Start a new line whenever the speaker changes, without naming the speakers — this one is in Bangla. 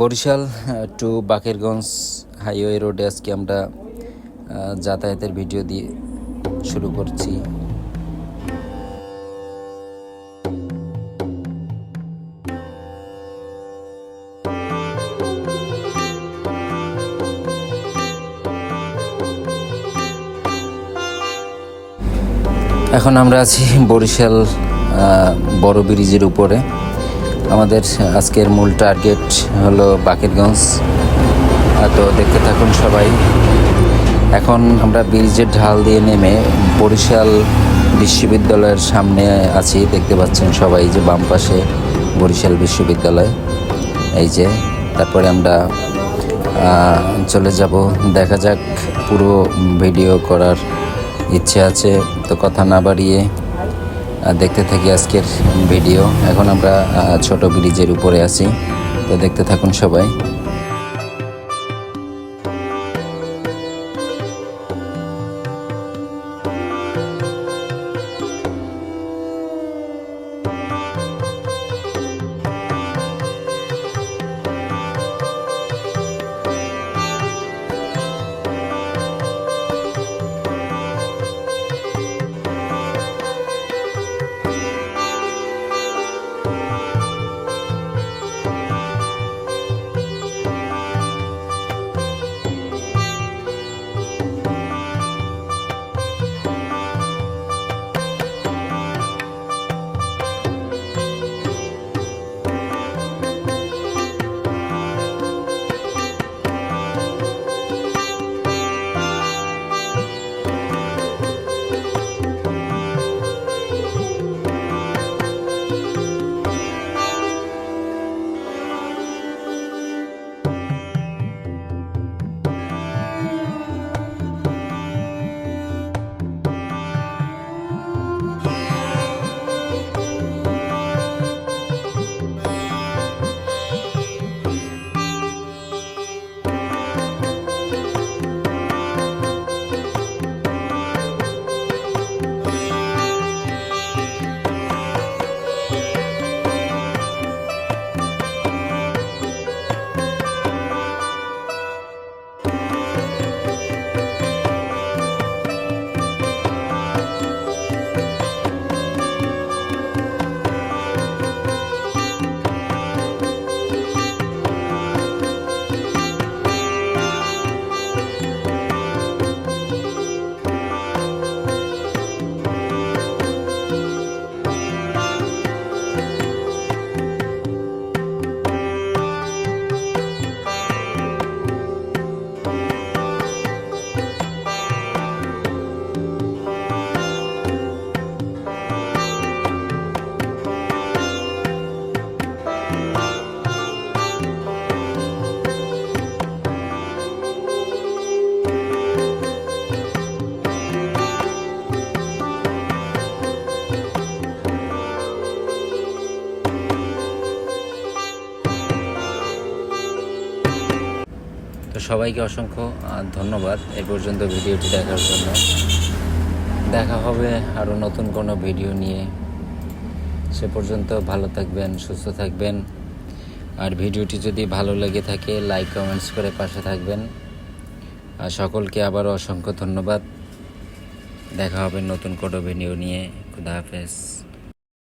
বরিশাল টু বাকেরগঞ্জ হাইওয়ে রোডে আজকে আমরা যাতায়াতের ভিডিও দিয়ে শুরু করছি। এখন আমরা আছি বরিশাল বড় ব্রিজের উপরে। আমাদের আজকের মূল টার্গেট হলো বাকেরগঞ্জ। তো দেখতে থাকুন সবাই। এখন আমরা ব্রিজের ঢাল দিয়ে নেমে বরিশাল বিশ্ববিদ্যালয়ের সামনে আছি। দেখতে পাচ্ছেন সবাই যে বাম পাশে বরিশাল বিশ্ববিদ্যালয়। এই যে, তারপরে আমরা চলে যাব। দেখা যাক, পুরো ভিডিও করার ইচ্ছে আছে। তো কথা না বাড়িয়ে দেখতে থাকি আজকের ভিডিও। এখন আমরা ছোট ব্রিজের উপরে আছি। তো দেখতে থাকুন সবাই। তো সবাইকে অসংখ্য ধন্যবাদ। এ পর্যন্ত ভিডিওটি দেখার জন্য। দেখা হবে আরও নতুন কোনো ভিডিও নিয়ে। সে পর্যন্ত ভালো থাকবেন, সুস্থ থাকবেন। আর ভিডিওটি যদি ভালো লেগে থাকে, লাইক, কমেন্টস করে পাশে থাকবেন। আর সকলকে আবারও অসংখ্য ধন্যবাদ। দেখা হবে নতুন কোনো ভিডিও নিয়ে। খুদা হাফেজ।